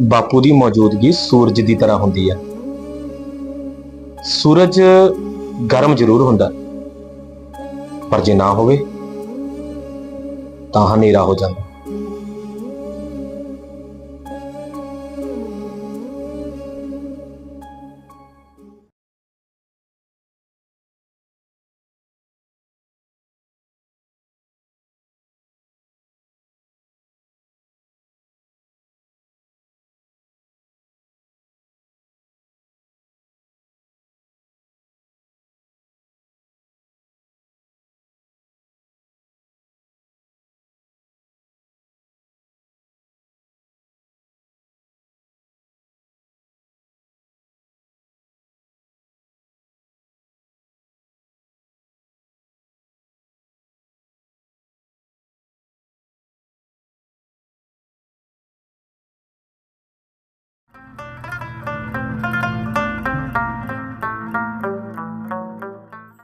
ਬਾਪੂ ਦੀ ਮੌਜੂਦਗੀ ਸੂਰਜ ਦੀ ਤਰ੍ਹਾਂ ਹੁੰਦੀ ਹੈ ਸੂਰਜ ਗਰਮ ਜ਼ਰੂਰ ਹੁੰਦਾ। ਪਰ ਜੇ ਨਾ ਹੋਵੇ, ਤਾਂ ਹਨੇਰਾ ਹੋ ਜਾਂਦਾ।